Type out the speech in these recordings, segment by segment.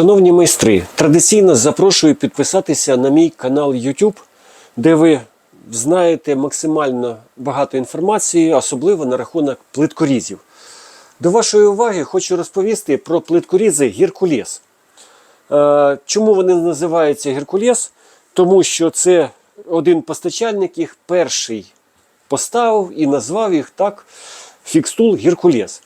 Шановні майстри, традиційно запрошую підписатися на мій канал YouTube, де ви знаєте максимально багато інформації, особливо на рахунок плиткорізів. До вашої уваги хочу розповісти про плиткорізи Геркулес. Е, Чому вони називаються Геркулес? Тому що це один постачальник їх перший поставив і назвав їх так фікстул Геркулес.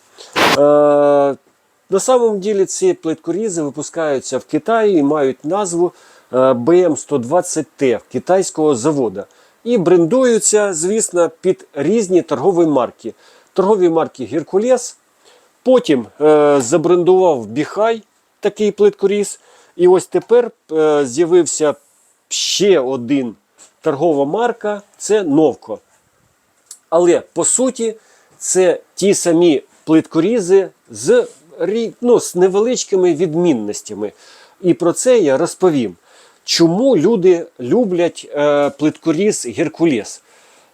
Е, на самом деле ці плиткорізи випускаються в Китаї і мають назву е, BM120T китайського заводу. І брендуються, звісно, під різні торгові марки. Торгові марки Геркулес. Потім е, забрендував Біхай такий плиткоріз. І ось тепер е, з'явився ще один торгова марка це Новко. Але по суті, це ті самі плиткорізи з, ну, з невеличкими відмінностями. І про це я розповім. Чому люди люблять е, плиткоріз Геркулес?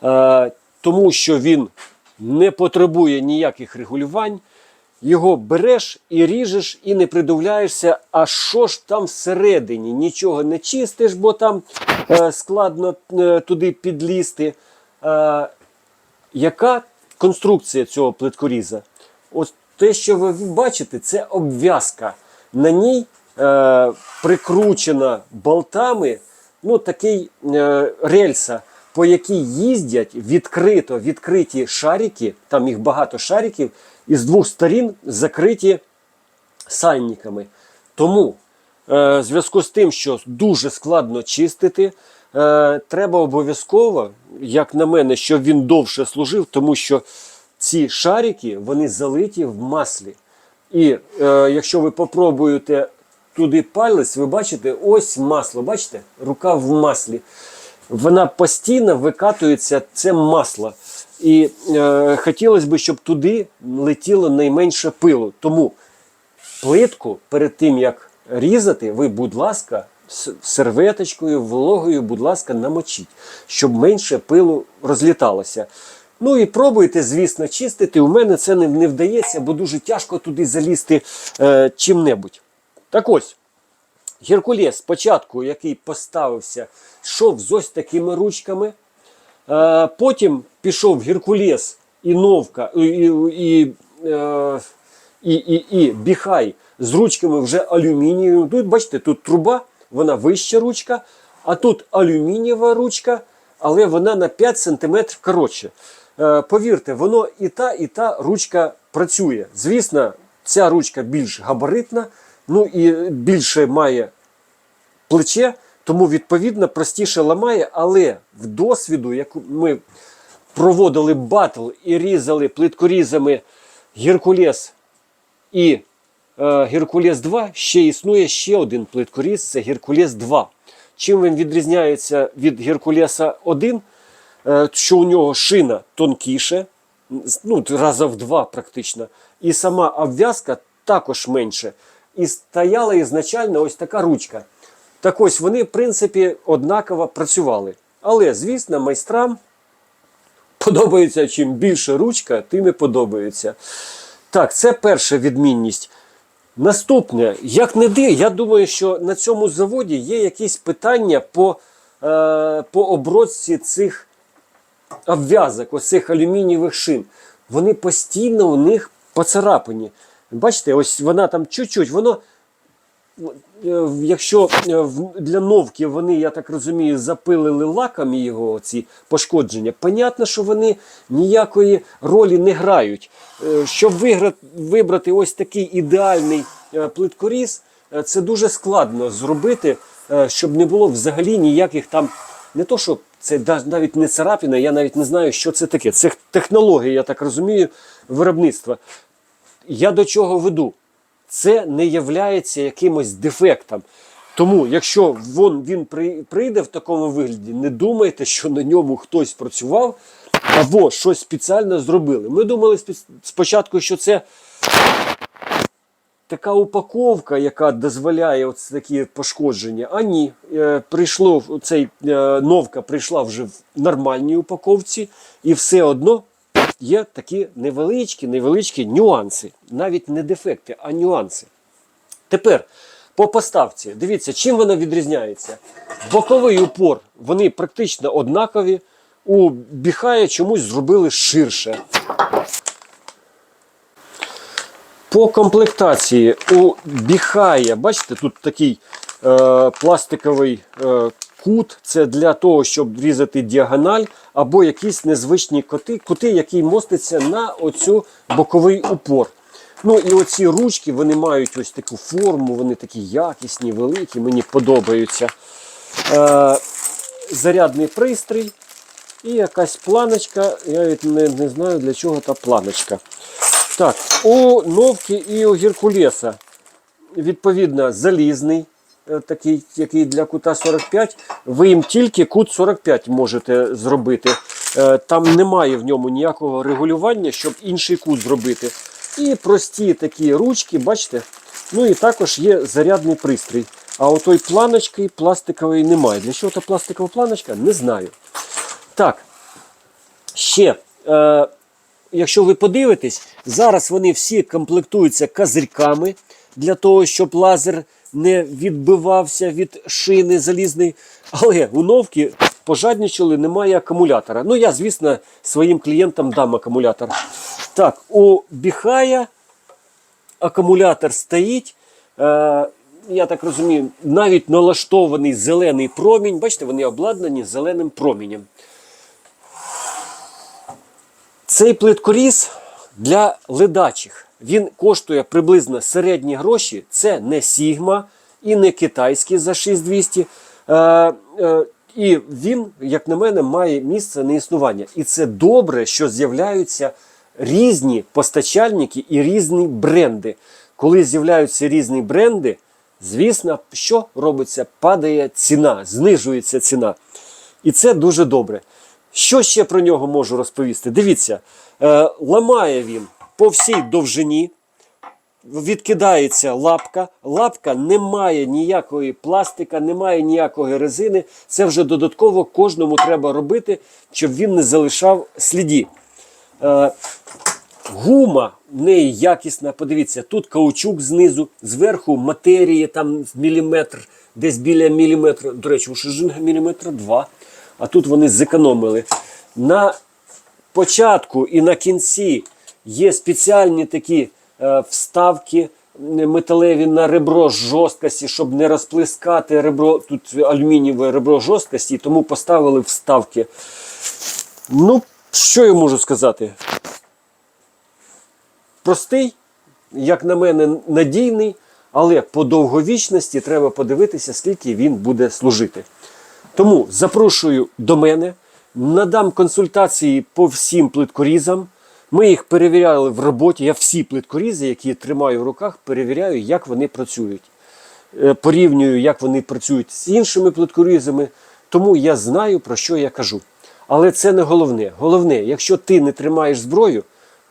Е, тому що він не потребує ніяких регулювань. Його береш і ріжеш, і не придивляєшся, а що ж там всередині? Нічого не чистиш, бо там е, складно е, туди підлізти. Е, яка конструкція цього плиткоріза? Ось те, що ви бачите, це обв'язка. На ній е, прикручена болтами ну, такий е, рельса, по якій їздять відкрито відкриті шарики, там їх багато шариків, і з двох сторін закриті сальниками. Тому е, в зв'язку з тим, що дуже складно чистити, е, треба обов'язково, як на мене, щоб він довше служив, тому що ці шарики вони залиті в маслі. І е, якщо ви попробуєте туди палець, ви бачите ось масло. Бачите? Рука в маслі. Вона постійно викатується це масло. І е, хотілося б, щоб туди летіло найменше пилу. Тому плитку перед тим як різати, ви, будь ласка, серветочкою, вологою, будь ласка, намочіть, щоб менше пилу розліталося. Ну і пробуйте, звісно, чистити. У мене це не, не вдається, бо дуже тяжко туди залізти е, чим-небудь. Так ось, Геркулес спочатку, який поставився, йшов з ось такими ручками. Е, потім пішов Геркулес і Новка, і, і, е, і, і, і Біхай з ручками вже алюмінієвими. Тут, бачите, тут труба, вона вища ручка, а тут алюмінієва ручка, але вона на 5 см коротше. Е, повірте, воно і та, і та ручка працює. Звісно, ця ручка більш габаритна, ну і більше має плече, тому відповідно простіше ламає, але в досвіду, як ми проводили батл і різали плиткорізами Геркулес і е, Геркулес 2, ще існує ще один плиткоріз це Геркулес 2. Чим він відрізняється від Геркулеса 1? Е, що у нього шина тонкіше, ну, раза в два практично, і сама обв'язка також менше. І стояла ізначально ось така ручка. Так ось вони, в принципі, однаково працювали. Але, звісно, майстрам подобається чим більше ручка, тим і подобається. Так, це перша відмінність. Наступне, як не ди, я думаю, що на цьому заводі є якісь питання по, е, по обробці цих обв'язок, ось цих алюмінієвих шин. Вони постійно у них поцарапані. Бачите, ось вона там чуть-чуть, воно. е, Якщо е, для новки вони, я так розумію, запилили лаком його ці пошкодження, понятно, що вони ніякої ролі не грають. Е, Щоб вибрати ось такий ідеальний плиткоріз, це дуже складно зробити, щоб не було взагалі ніяких там, не то, що це навіть не царапіна, я навіть не знаю, що це таке. Це технологія, я так розумію, виробництва. Я до чого веду? Це не являється якимось дефектом. Тому, якщо вон він прийде в такому вигляді, не думайте, що на ньому хтось працював або щось спеціально зробили. Ми думали спочатку, що це така упаковка, яка дозволяє такі пошкодження. А ні, е, прийшло цей е, новка прийшла вже в нормальній упаковці, і все одно є такі невеличкі, невеличкі нюанси, навіть не дефекти, а нюанси. Тепер по поставці. Дивіться, чим вона відрізняється. Боковий упор, вони практично однакові. У Біхая чомусь зробили ширше. По комплектації у Біхая, бачите, тут такий е, пластиковий е, кут. Це для того, щоб різати діагональ, або якісь незвичні коти, кути, які мостяться на оцю боковий упор. Ну і оці ручки вони мають ось таку форму, вони такі якісні, великі, мені подобаються. Е, зарядний пристрій і якась планочка. Я не, не знаю для чого та планочка. Так, у Новки і у Геркулеса, відповідно, залізний, е, такий, який для кута 45. Ви їм тільки кут 45 можете зробити. Е, Там немає в ньому ніякого регулювання, щоб інший кут зробити. І прості такі ручки, бачите? Ну і також є зарядний пристрій. А отой планочки пластикової немає. Для чого та пластикова планочка? Не знаю. Так, ще. Е, якщо ви подивитесь, зараз вони всі комплектуються козирьками для того, щоб лазер не відбивався від шини залізної. Але у новки пожадничали, немає акумулятора. Ну, я, звісно, своїм клієнтам дам акумулятор. Так, у Біхая акумулятор стоїть. Е, я так розумію, навіть налаштований зелений промінь. Бачите, вони обладнані зеленим промінням. Цей плиткоріз для ледачих. Він коштує приблизно середні гроші. Це не Сігма і не китайський за 6200. Е, е, і він, як на мене, має місце на існування. І це добре, що з'являються різні постачальники і різні бренди. Коли з'являються різні бренди, звісно, що робиться? Падає ціна, знижується ціна. І це дуже добре. Що ще про нього можу розповісти? Дивіться, е, ламає він по всій довжині, відкидається лапка. Лапка не має ніякої пластика, не має ніякої резини. Це вже додатково кожному треба робити, щоб він не залишав сліді. Е, Гума в неї якісна. Подивіться, тут каучук знизу, зверху матерії там міліметр, десь біля міліметра. До речі, у шижинга міліметра два. А тут вони зекономили. На початку і на кінці є спеціальні такі е, вставки е, металеві на ребро жорсткості, щоб не розплескати ребро, тут алюмінієве ребро жорсткості, тому поставили вставки. Ну, що я можу сказати? Простий, як на мене, надійний, але по довговічності треба подивитися, скільки він буде служити. Тому запрошую до мене, надам консультації по всім плиткорізам. Ми їх перевіряли в роботі. Я всі плиткорізи, які я тримаю в руках, перевіряю, як вони працюють. Е, Порівнюю, як вони працюють з іншими плиткорізами. Тому я знаю, про що я кажу. Але це не головне. Головне, якщо ти не тримаєш зброю,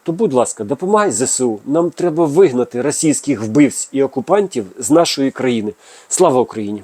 то будь ласка, допомагай ЗСУ. Нам треба вигнати російських вбивць і окупантів з нашої країни. Слава Україні!